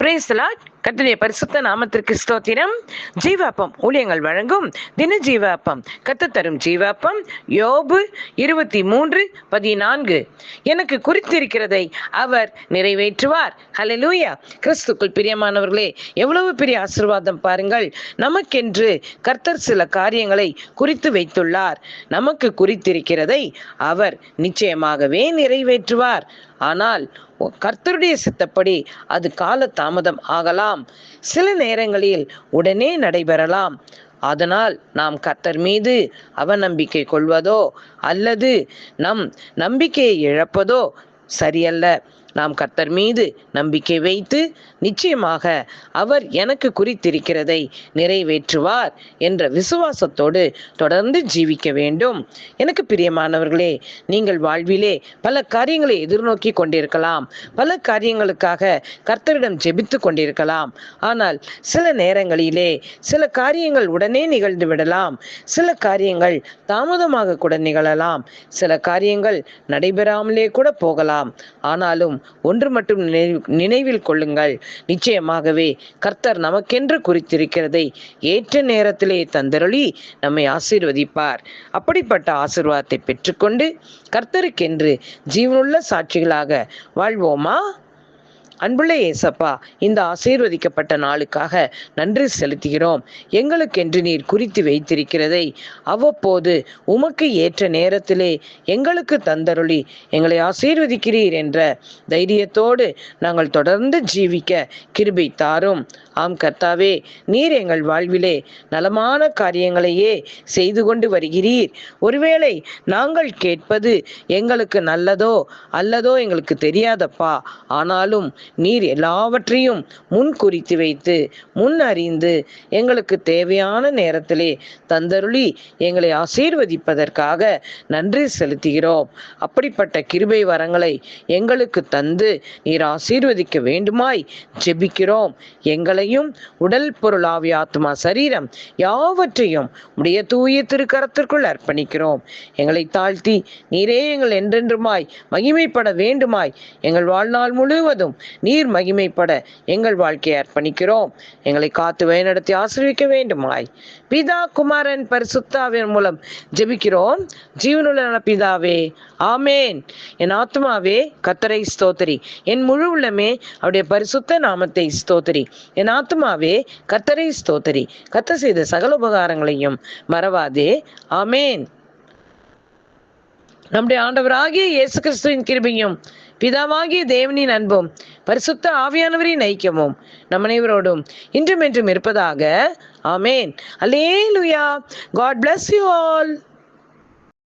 பிரேசலாட் கத்தனைய பரிசுத்த நாமத்திற்கு ஸ்தோத்திரம். ஜீவாப்பம் ஊழியங்கள் வழங்கும் தின ஜீவாப்பம். கத்து தரும் ஜீவாப்பம் யோபு இருபத்தி மூன்று பதினான்கு. எனக்கு குறித்திருக்கிறதை அவர் நிறைவேற்றுவார். ஹலலூயா கிறிஸ்துக்குள் பிரியமானவர்களே எவ்வளவு பெரிய ஆசீர்வாதம் பாருங்கள். நமக்கென்று கர்த்தர் சில காரியங்களை குறித்து வைத்துள்ளார். நமக்கு குறித்திருக்கிறதை அவர் நிச்சயமாகவே நிறைவேற்றுவார். ஆனால் கர்த்தருடைய சித்தப்படி அது கால தாமதம் ஆகலாம். சில நேரங்களில் உடனே நடைபெறலாம். அதனால் நாம் கத்தர் மீது அவநம்பிக்கை கொள்வதோ அல்லது நம் நம்பிக்கையை இழப்பதோ சரியல்ல. நாம் கர்த்தர் மீது நம்பிக்கை வைத்து நிச்சயமாக அவர் எனக்கு குறித்திருக்கிறதை நிறைவேற்றுவார் என்ற விசுவாசத்தோடு தொடர்ந்து ஜீவிக்க வேண்டும். எனக்கு பிரியமானவர்களே நீங்கள் வாழ்விலே பல காரியங்களை எதிர்நோக்கி கொண்டிருக்கலாம். பல காரியங்களுக்காக கர்த்தரிடம் ஜெபித்து கொண்டிருக்கலாம். ஆனால் சில நேரங்களிலே சில காரியங்கள் உடனே நிகழ்ந்து விடலாம். சில காரியங்கள் தாமதமாக கூட நிகழலாம். சில காரியங்கள் நடைபெறாமலே கூட போகலாம். ஆனாலும் ஒன்று மட்டும் நினைவில் கொள்ளுங்கள். நிச்சயமாகவே கர்த்தர் நமக்கென்று குறித்திருக்கிறதை ஏற்ற நேரத்திலே தந்தருளி நம்மை ஆசீர்வதிப்பார். அப்படிப்பட்ட ஆசிர்வாதத்தை பெற்றுக்கொண்டு கர்த்தருக்கென்று ஜீவனுள்ள சாட்சிகளாக வாழ்வோமா? அன்புள்ள ஏசப்பா இந்த ஆசீர்வதிக்கப்பட்ட நாளுக்காக நன்றி செலுத்துகிறோம். எங்களுக்கென்று நீர் குறித்து வைத்திருக்கிறதை அவ்வப்போது உமக்கு ஏற்ற நேரத்திலே எங்களுக்கு தந்தருளி. எங்களை ஆசீர்வதிக்கிறீர் என்ற தைரியத்தோடு நாங்கள் தொடர்ந்து ஜீவிக்க கிருபை தாரும். ஆம் கர்த்தாவே நீர் எங்கள் வாழ்விலே நலமான காரியங்களையே செய்து கொண்டு வருகிறீர். ஒருவேளை நாங்கள் கேட்பது எங்களுக்கு நல்லதோ அல்லதோ எங்களுக்கு தெரியாதப்பா. ஆனாலும் நீர் எல்லாவற்றையும் முன் குறித்து வைத்து முன் அறிந்து எங்களுக்கு தேவையான நேரத்திலே தந்தருளி எங்களை ஆசீர்வதிப்பதற்காக நன்றி செலுத்துகிறோம். அப்படிப்பட்ட கிருபை வரங்களை எங்களுக்கு தந்து நீர் ஆசீர்வதிக்க வேண்டுமாய் ஜெபிக்கிறோம். எங்களையும் உடல் பொருள் ஆவி ஆத்மா சரீரம் யாவற்றையும் உடைய தூய திருக்கரத்திற்குள் அர்ப்பணிக்கிறோம். எங்களை தாழ்த்தி நீரே எங்கள் என்றென்றுமாய் மகிமைப்பட வேண்டுமாய். எங்கள் வாழ்நாள் முழுவதும் நீர் மகிமைப்பட எங்கள் வாழ்க்கையை அர்ப்பணிக்கிறோம். எங்களை காத்து வழிநடத்தி ஆசிர்விக்க வேண்டுமாய். பிதா குமாரன் பரிசுத்தாவின் மூலம் ஜெபிக்கிறோம். ஜீவனுள்ள பிதாவே ஆமேன். என் ஆத்மாவே கத்தரை ஸ்தோத்திரி. என் முழு உள்ளமே அவருடைய பரிசுத்த நாமத்தை ஸ்தோத்திரி. என் ஆத்மாவே கத்தரை ஸ்தோத்திரி. கத்த செய்த சகல உபகாரங்களையும் மறவாதே. ஆமேன். நம்முடைய ஆண்டவராகிய இயேசு கிறிஸ்துவின் கிருபியும் பிதாவாகிய தேவனின் அன்பும் பரிசுத்த ஆவியானவரின் ஐக்கியமும் நம் அனைவரோடும் இன்றும் என்றும் இருப்பதாக. ஆமேன். Alleluia God bless you all